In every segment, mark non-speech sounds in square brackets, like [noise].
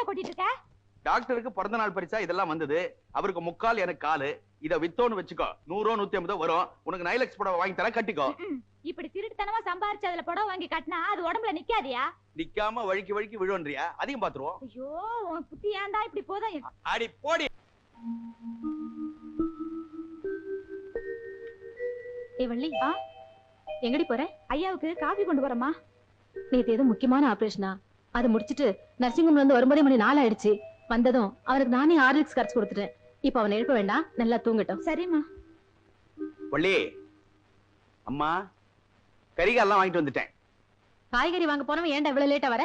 தலையில கொட்டிட்டு இருக்க? டாக்டருக்கு பிறந்த நாள் பரிசா இதெல்லாம் வந்தது. அவருக்கு முக்கால் எனக்கு காலு. இத வித்தோன்னு வச்சுக்கோ. நூறோ நூத்தி ஐம்பதோ வரும். உனக்கு நைலக்ஸ் புடவை வாங்கி தரேன் கட்டிக்கோ. இப்படி திருட்டுத்தனமா சம்பாரிச்சு அதுல புடவை வாங்கி கட்டினா அது உடம்புல நிக்காதியா? நிக்காம வழுக்கி வழுக்கி விழுவன்றியா? அதையும் பாத்துருவோம். ஐயோ உன் புத்தி ஏன்டா இப்படி போதும் அடி போடி. ஏ வள்ளி. ஆ? எங்கடி போற? ஐயாவுக்கு காபி கொண்டு வரமா நேத்து ஏதோ முக்கியமான ஆபரேஷனா? அது முடிச்சிட்டு நர்சிங் ஹோம்ல இருந்து வரும்போதே மணி நாலு ஆயிடுச்சு. வந்ததும் அவனுக்கு நானே ஆர்லிக்ஸ் கரைச்சு கொடுத்துட்டேன். இப்ப அவனை எழுப்ப வேண்டாம். நல்லா தூங்கட்டும். சரிம்மா. வள்ளி. அம்மா கரிகாலாம் வாங்கிட்டு வந்துட்டேன். காய்கறி வாங்க போனவன் ஏன்டா இவ்வளவு லேட்டா வர?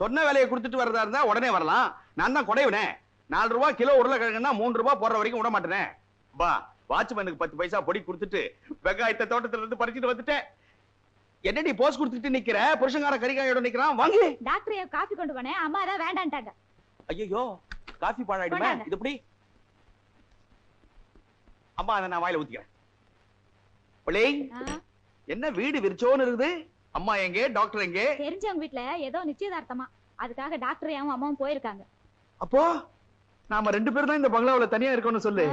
சொன்ன வேலையை கொடுத்துட்டு வரதா இருந்தா உடனே வரலாம். நான் தான் குடைவினேன் நாலு ரூபாய் கிலோ உருளைக்கிழங்குன்னா மூணு ரூபாய் போடுற வரைக்கும் விட மாட்டேனே. பா வாட்ச்மேனுக்கு பத்து பைசா பொடி கொடுத்துட்டு வெங்காயத்தை தோட்டத்துல இருந்து பறிச்சுட்டு வந்துட்டேன். என்னடி போஸ் கொடுத்துட்டு நிக்கிற? புருஷங்கார கரிகாயோட நிக்கிறான். வாங்கி. டாக்டர் காபி கொண்டு போனேன். அம்மா தான் வேண்டான்ட்டாங்க. ஐயோ காஃபி பாழாயிடுமே. இது எப்படி? அம்மா அதை நான் வாயில ஊத்திக்கிறேன். பிள்ளை என்ன வீடு விரிச்சோன்னு இருக்குது? அம்மா எங்க? டாக்டர் எங்க? தெரிஞ்சவங்க வீட்ல ஏதோ நிச்சயதார்த்தமா. அதுக்காக டாக்டர் அவன் அம்மாவும் போயிருக்காங்க. அப்போ நாம ரெண்டு பேரும் தான் இந்த பங்களாவுல தனியா இருக்கோம்னு சொல்லு.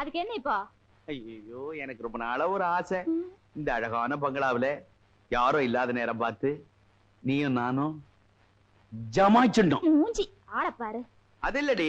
அதுக்கு என்ன இப்போ? ஐயோ எனக்கு ரொம்ப நாளா ஒரு ஆசை. இந்த அழகான பங்களாவுல யாரும் இல்லாத நேரம் பார்த்து நீயும் நானும் ஜமாய்ச்சிடணும். மூஞ்சி ஆள பாரு. அது இல்லடி.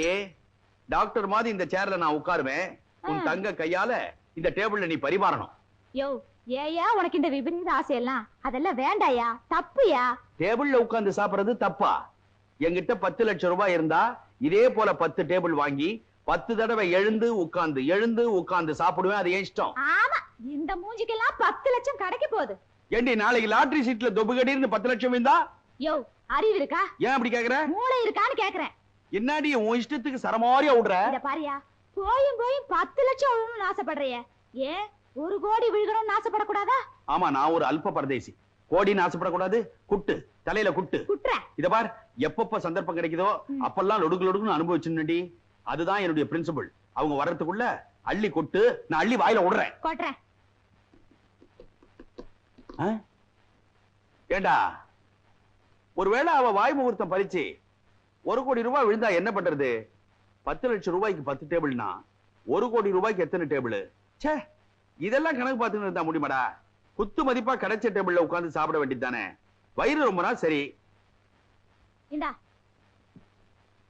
டாக்டர் மாதிரி இந்த சேர்ல நான் உட்காருவேன். உன். தங்க கையால இந்த டேபிள்ல நீ பரிமாறணும். யோ ஏயா உனக்கு இந்த விபரீத ஆசையெல்லாம்? அதெல்லாம் வேண்டாயா? தப்புயா? டேபிள்ல உட்கார்ந்து சாப்பிடுறது தப்பா? என்கிட்ட பத்து லட்சம் ரூபாய் இருந்தா இதே போல பத்து டேபிள் வாங்கி பத்து தடவை எழுந்து உட்கார்ந்து எழுந்து உட்கார்ந்து சாப்பிடுவேன். அது என் இஷ்டம்? ஆமா இந்த மூஞ்சிக்கெல்லாம் பத்து லட்சம் கிடைக்க போகுது. ஏண்டி நாளைக்கு லாட்டரி சீட்ல தொபுகடின்னு பத்து லட்சம் இருந்தா யோ அறிவு இருக்கா? ஏன் அப்படி கேக்குற? மூளை இருக்கான்னு கேக்குறேன். என்னடி உன் இஷ்டத்துக்கு சரமாரியா விடுற? இத பாரியா போயும் போயும் பத்து லட்சம் விழணும்னு ஆசைப்படுறிய. ஏன்? ஒரு கோடி விழுகணும்னு ஆசைப்படக்கூடாதா? ஆமா நான் ஒரு அல்ப பரதேசி. கோடின்னு ஆசைப்படக்கூடாது குட்டு தலையில குட்டு. குட்டுற. இத பார் எப்பப்ப சந்தர்ப்பம் கிடைக்குதோ. அப்பெல்லாம் லொடுக்கு லொடுக்குன்னு அனுபவிச்சுடி அதுதான் என்னுடைய பிரின்சிபல் அவங்க வர்றதுக்குள்ள அள்ளி கொட்டு நான் அள்ளி வாயில விடுறேன். கொட்டுறேன். ஏண்டா? ஒருவேளை அவ வாய் முகூர்த்தம் பறிச்சு ஒரு கோடி ரூபாய் விழுந்தா என்ன பண்றது? பத்து லட்சம் ரூபாய்க்கு பத்து டேபிள்னா ஒரு கோடி ரூபாய்க்கு எத்தனை டேபிள்? ச்சே இதெல்லாம் கணக்கு பார்த்துன்னு இருந்தா முடியுமாடா? குத்து மதிப்பா கிடைச்ச டேபிள்ல உட்கார்ந்து சாப்பிட வேண்டியது தானே? வயிறு ரொம்ப நாள் சரி. இந்தா.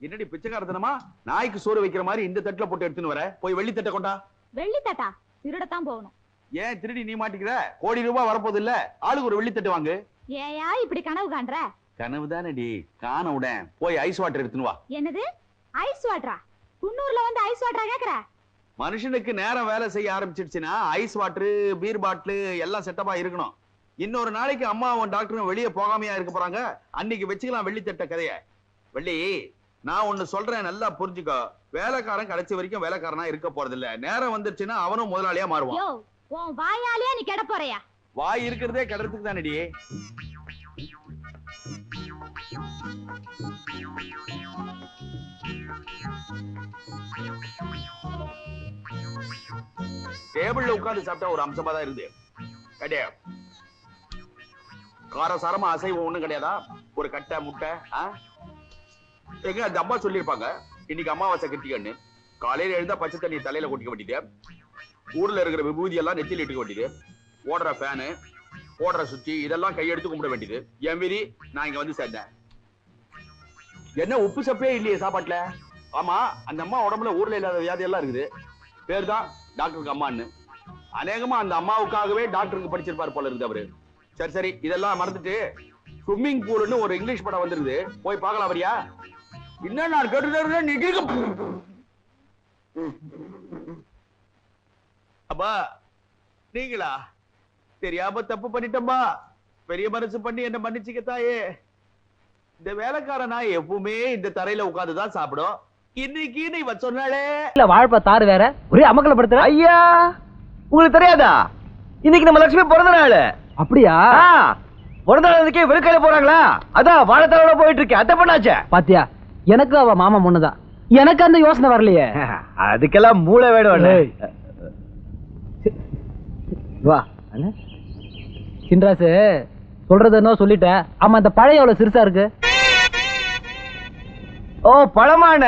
என்னடி பிச்சைக்காரத்தனமா? நாய்க்கு சோறு வைக்கிற மாதிரி இந்த தட்டுல போட்டு எடுத்துன்னு வர? போய் வெள்ளி தட்டை கொண்டா. வெள்ளி தட்டா திருடத்தான் போகணும். ஏன் திருடி நீ மாட்டிக்கிற? கோடி ரூபாய் வரப்போது இல்ல ஆளுக்கு ஒரு வெள்ளி தட்டு வாங்கு. ஏயா இப்படி கனவு காண்ற? கனவு தானடி. காண உடன் போய் ஐஸ் வாட்டர் எடுத்துன்னு வா. என்னது? ஐஸ் வாட்டரா குன்னூர்ல வந்து ஐஸ் வாட்டரா கேக்குற? மனுஷனுக்கு நேரம் வேலை செய்ய ஆரம்பிச்சிடுச்சுன்னா ஐஸ் வாட்டர் பீர் பாட்டில் எல்லாம் செட்டப்பா இருக்கணும். இன்னொரு நாளைக்கு அம்மாவும் டாக்டரும் வெளியே போகாமையா இருக்க போறாங்க. அன்னைக்கு வச்சுக்கலாம் வெள்ளி தட்ட கதைய. வெள்ளி நான் ஒண்ணு சொல்றேன் நல்லா புரிஞ்சுக்கோ. வேலைக்காரன் கடைசி வரைக்கும் வேலைக்காரனா இருக்க போறது இல்ல நேரம் வந்துருச்சுன்னா அவனும் முதலாளியா மாறுவான். உன் வாயாலே நீ கெட போறியா? வாய் இருக்கிறதே கெடறதுக்கு தானடி. டேபிள்ல உட்கார்ந்து சாப்பிட்டா ஒரு அம்சமா தான் இருந்து கிடையாது காரசாரமா அசைவம் ஒண்ணும் கிடையாதா? ஒரு கட்டை முட்டை எங்க அந்த அம்மா சொல்லியிருப்பாங்க இன்னைக்கு அமாவாசை கிருத்திகன்னு. காலையில எழுந்தா பச்சை தண்ணி தலையில கொட்டிக்க வேண்டியது ஊர்ல இருக்கிற விபூதி எல்லாம் நெத்தியில் இட்டுக்க வேண்டியது. ஓடுற ஃபேனு ஓடுற சுத்தி இதெல்லாம் கையெடுத்து கும்பிட வேண்டியது. என் மீறி நான் இங்க வந்து சேர்ந்தேன். என்ன உப்பு சப்பே இல்லையே சாப்பாட்டுல? ஆமா அந்த அம்மா உடம்புல ஊர்ல இல்லாத வியாதி எல்லாம் இருக்குது. பேர் தான் டாக்டருக்கு அம்மான்னு. அநேகமா அந்த அம்மாவுக்காகவே டாக்டருக்கு படிச்சிருப்பார் போல இருக்குது அவரு. சரி சரி இதெல்லாம் மறந்துட்டு ஸ்விம்மிங் பூல்னு ஒரு இங்கிலீஷ் படம் வந்துருது போய் பார்க்கலாம் அவரியா என்ன நான் கேட்டு நீ அப்பா நீங்களா? தெரியாம தப்பு பண்ணிட்டப்பா பெரிய மனசு பண்ணி என்ன மன்னிச்சுக்க தாயே. இந்த வேலைக்கார நாய் எப்பவுமே இந்த தரையில உட்கார்ந்து தான் சாப்பிடும். இன்னைக்கு நீ சொன்னாலே. இல்ல வாழ்ப்பா தாறு வேற. ஒரே அமக்கலப்படுத்துற. ஐயா உங்களுக்கு தெரியாதா? இன்னைக்கு நம்ம லட்சுமி பிறந்த நாள். அப்படியா? ஆ, பிறந்த நாளுக்கே வெறுக்கையில போறாங்களா? அதான் வாழைத்தாரோட போயிட்டு இருக்கேன் அத்தை பண்ணாச்சே? பாத்தியா எனக்கு அவ மாமா முன்னதான் எனக்கு அந்த யோசனை வரலையே. [laughs] அதுக்கெல்லாம் மூளை வேணும். வா. அண்ணே. சின்ராசு சொல்றது என்ன சொல்லிட்ட. ஆமா அந்த பழைய எவ்வளவு சிறுசா இருக்கு? ஓ பழமான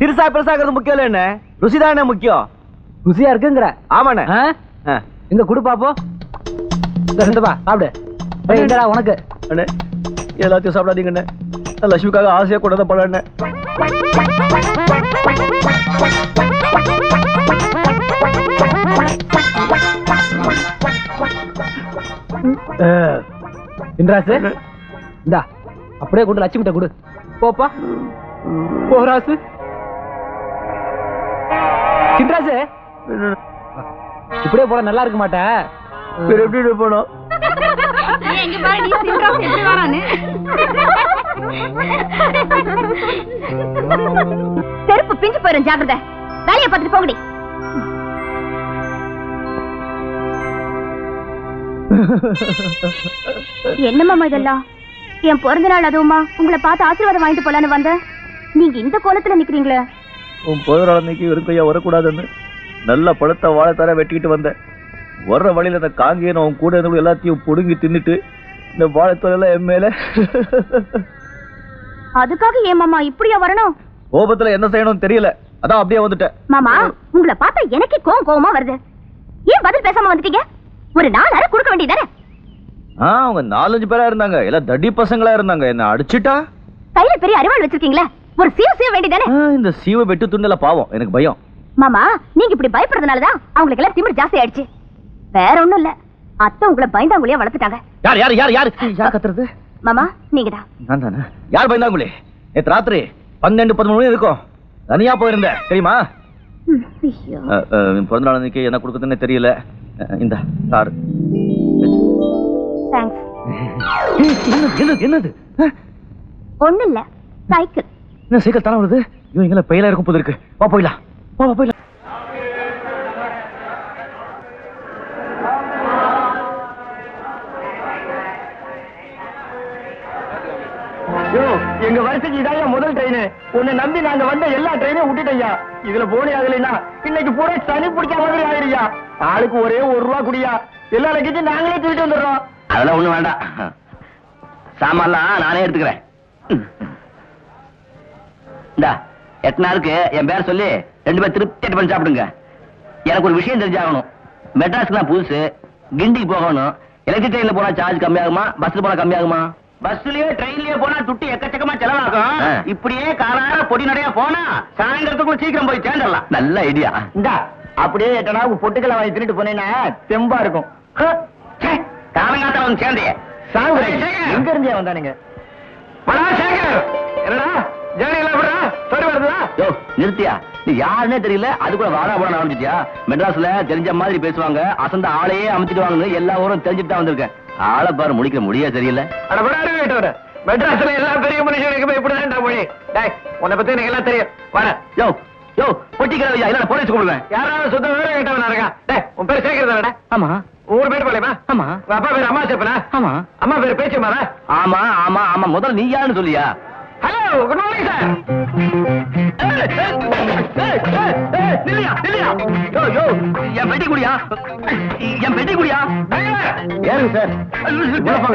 சிறுசா பெருசாகிறது முக்கியம் இல்ல என்ன ருசிதானே முக்கியம். ருசியா இருக்குங்கிற. ஆமாண்ணே. இங்க குடு பாப்போ. இந்த ரெண்டு பா சாப்பிடு. இந்தடா உனக்கு? அண்ணே எல்லாத்தையும் சாப்பிடாதீங்கண்ணே. லட்சுமிக்காக ஆசையா கொண்டு பழம் அண்ணே. இன்றாசு இந்தா அப்படியே கொண்டு லட்சுமி கிட்ட கொடு. போப்பா. போ ராசு. சின்ராசு இப்படியே போட நல்லா இருக்க மாட்டேன் வேற எப்படி போனோம் செருப்பு பிஞ்சு போயிரும் ஜாக்கிரதை. வேலையை பார்த்துட்டு போகடி என்னம்மா இதெல்லாம்? என் பிறந்த நாள் அதுவுமா? உங்களை பார்த்து ஆசீர்வாதம் வாங்கிட்டு போலான்னு வந்தேன். நீங்க இந்த கோலத்துல நிக்கிறீங்களே. உன் பிறந்த அன்னைக்கு வெறும் கையா வரக்கூடாதுன்னு நல்ல பழுத்த வாழைத்தார வெட்டிக்கிட்டு வந்தேன். வர்ற வழியில இந்த காங்கேயன் அவன் கூட இருந்தவங்க எல்லாத்தையும் புடுங்கி தின்னுட்டு இந்த வாழைத்தோல என் மேல. அதுக்காக ஏன் மாமா இப்படியா வரணும்? கோபத்துல என்ன செய்யணும்னு தெரியல. அதான் அப்படியே வந்துட்டேன். மாமா உங்களை பார்த்தா எனக்கே கோவம் கோவமா வருது. ஏன் பதில் பேசாம வந்துட்டீங்க? ஒரு நாலு அரை கொடுக்க வேண்டியதானே ஆ அவங்க நாலஞ்சு பேரா இருந்தாங்க. எல்லாம் தடி பசங்களா இருந்தாங்க. என்ன அடிச்சிட்டா? கையில பெரிய அறிவாள் வச்சிருக்கீங்களே? ஒரு சீவ சீவ வேண்டியதானே இந்த சீவ வெட்டு துண்டல பாவம். எனக்கு பயம். மாமா நீங்க இப்படி பயப்படுறதுனாலதான் அவங்களுக்கு எல்லாம் திமிர் ஜாஸ்தி ஆயிடுச்சு. வேற ஒண்ணும் இல்ல. அத்தை உங்களை பயந்தாங்குழியா வளர்த்துட்டாங்க. யார் யார் யார் யார்? யார் கத்துறது? மாமா நீங்கதான். நான் தானே? யார் பயந்தாங்களே நேத்து ராத்திரி பன்னெண்டு பதிமூணு மணி இருக்கும். தனியா போயிருந்தேன். தெரியுமா? பிறந்த நாள் அன்னைக்கு என்ன கொடுக்குதுன்னு தெரியல. இந்த சார். தேங்க்ஸ் என்னது என்னது? ஒண்ணும் இல்ல சைக்கிள். என்ன சைக்கிள் தானே வருது ஐயோ எங்களை பெயிலா இருக்கும் போது இருக்கு. வா போயிடலாம். வா வா போயிடலாம். எங்க வருஷத்துக்கு இதான் முதல் ட்ரெயின் உன்னை நம்பி நாங்க வந்த எல்லா ட்ரெயினையும் விட்டுட்டய்யா இதுல போனே ஆகலைன்னா இன்னைக்கு பூரா சனி பிடிச்ச மாதிரி ஆயிடுயா. ஆளுக்கு ஒரே ஒரு ரூபா குடியா. எல்லா லக்கேஜும் நாங்களே தூக்கிட்டு வந்துடுறோம். அதெல்லாம் ஒண்ணும் வேண்டாம். சாமான்லாம் நானே எடுத்துக்கிறேன். இந்தா எட்டு நாளுக்கு என் பேர் சொல்லி ரெண்டு பேர் திருப்தி பண்ணி சாப்பிடுங்க. எனக்கு ஒரு விஷயம் தெரிஞ்சாகணும். மெட்ராஸ்க்கு நான் புதுசு. கிண்டிக்கு போகணும். எலக்ட்ரிக் ட்ரெயின்ல போனா சார்ஜ் கம்மியாகுமா? பஸ்ல போனா கம்மியாகுமா? பஸ்லயே ட்ரெயின்லயே போனா துட்டு எக்கச்சக்கமா செலவாகும். இப்படியே காலார பொடி நடையா போனா சாயந்தரத்துக்குள்ள சீக்கிரம் போய் சேர்ந்துடலாம். நல்ல ஐடியா இந்தா அப்படியே எட்டனா பொட்டுக்கலை வாங்கி தின்னுட்டு போனேன்னா தெம்பா இருக்கும். காலங்காத்தா வந்து சேர்ந்தே சாகுறேன். எங்க இருந்தே வந்தானுங்க? என்னடா ஜேர்னி எல்லாம் எப்படிடா? சரி வருதா யோ நிறுத்தியா? நீ யாருன்னே தெரியல. அது கூட வாடா போட ஆரம்பிச்சிட்டியா? மெட்ராஸ்ல தெரிஞ்ச மாதிரி பேசுவாங்க. அசந்த ஆளையே அமைச்சிடுவாங்கன்னு எல்லா ஊரும் தெரிஞ்சுட்டு தான் வந்திருக்கேன். ஆளை பாரு முடிக்கிற முடியா தெரியல. அட விடாரு வீட்டோட மெட்ராஸ்ல எல்லா பெரிய மனுஷனுக்கு இப்படிதான் மொழி. டேய் உன்னை பத்தி எனக்கு எல்லாம் தெரியும். வரேன் யோ யோ பொட்டிக்கிற ஐயா இல்ல போலீஸ் கொடுவேன் யாராவது சுத்த விவரம் கேட்டவனா இருக்கா? டேய் உன் பேர் சேகர் ஆமா. ஊர் பேர் பாளையமா ஆமா. உங்க அப்பா பேர் அம்மா சேப்பனா ஆமா. அம்மா பேர் பேச்சுமாரா ஆமா ஆமா ஆமா முதல்ல நீ யாருன்னு சொல்லியா ஹலோ குட் மார்னிங் சார் நில்லியா நில்லியா யோ யோ என் பெட்டி குடியா என் பெட்டி குடியா ஏறுங்க சார்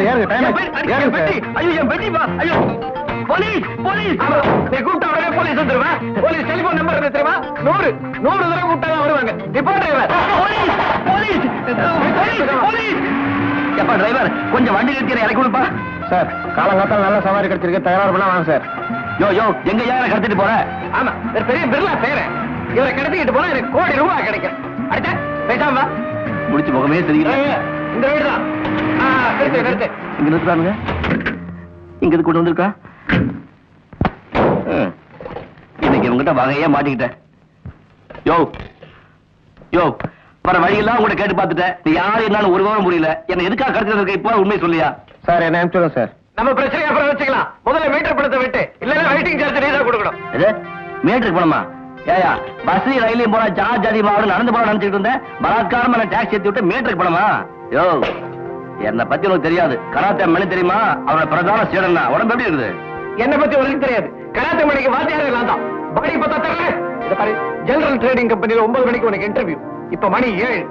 ஏறுங்க. பெட்டி ஐயோ என் பெட்டி பா ஐயோ. Police police. நீ கூப்பிட்ட உடனே போலீஸ் வந்துருவேன் போலீஸ் டெலிபோன் நம்பர் தெரியுமா? நூறு. நூறு தடவை கூப்பிட்டா தான் வருவாங்க. இப்போ driver police police. Police police. எப்பா டிரைவர் கொஞ்சம் வண்டி நிறுத்தி இறக்கி விடுப்பா. சார் காலங்காத்தால நல்ல சவாரி கிடைச்சிருக்கு. தகராறு பண்ணா வாங்க சார். யோ யோ எங்க யாரை கடத்திட்டு போற? ஆமா பெரிய பிர்லா பேரன் இவரை கடத்திக்கிட்டு போனா எனக்கு கோடி ரூபாய் கிடைக்கும். அடுத்த பேசாம. முடிச்சு முகமே தெரியல ஏய், இந்த வீடு தான். இங்க நிறுத்துறானுங்க. இங்க இருந்து கொண்டு வந்திருக்கா. இன்னைக்கு இவங்கிட்ட வகையே மாட்டிக்கிட்டேன். யோ யோ வர வழியெல்லாம் உங்கள்ட்ட கேட்டு பார்த்துட்டேன். நீ யாரு என்னாலும் ஒரு விவரம் புரியல. என்ன எதுக்காக கடத்திட்டு இருக்க? இப்போ உண்மை சொல்லியா? சார் என்ன அனுப்பிச்சுடுங்க சார். நம்ம பிரச்சனை அப்புறம் வச்சுக்கலாம். முதல்ல மீட்டர் பணத்தை விட்டு. இல்லன்னா வெயிட்டிங் சார்ஜ் நீ தான் கொடுக்கணும். எது? மீட்டருக்கு போனோமா ஏயா பஸ் ரயிலையும் போனா சார்ஜ் அதிகமாக நடந்து போன நினைச்சிட்டு இருந்தேன். பலாத்காரமா நான் டாக்ஸி ஏத்தி விட்டு மீட்டருக்கு போனோமா யோ என்னை பத்தி உனக்கு தெரியாது. கராத்தே மணி தெரியுமா? அவனோட பிரதான சீடன் தான் உடம்பு எப்படி இருக்குது? என்ன பத்தி உனக்கு தெரியாது. கராத்தே மணிக்கு வாத்தியாரே நான் தான். பாடி பார்த்தா தரல பாரு ஜெனரல் ட்ரேடிங் கம்பெனில ஒன்பது மணிக்கு உனக்கு இன்டர்வியூ இப்ப மணி ஏழு.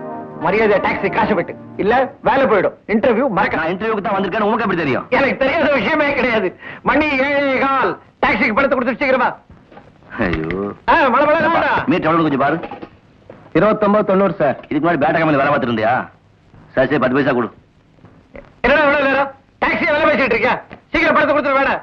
மரியாதை டாக்ஸி காசு விட்டு. இல்ல வேலை போயிடும். இன்டர்வியூ மறக்க நான் இன்டர்வியூக்கு தான் வந்திருக்கேன்னு உனக்கு எப்படி தெரியும்? எனக்கு தெரியாத விஷயமே கிடையாது. மணி ஏழே கால். டாக்ஸிக்கு பணத்தை கொடுத்து சீக்கிரமா ஐயோ. ஆ, மழை மழை மீட் எவ்வளவு கொஞ்சம் பாரு. இருபத்தொன்பது தொண்ணூறு சார் இதுக்கு முன்னாடி பேட்டா கம்பெனி வேலை பார்த்துட்டு இருந்தியா சரி சரி பத்து பைசா கொடு. என்னடா டாக்ஸியை வேலை பேசிட்டு இருக்கியா? சீக்கிரம் பணத்தை கொடுத்துரு வேணாம்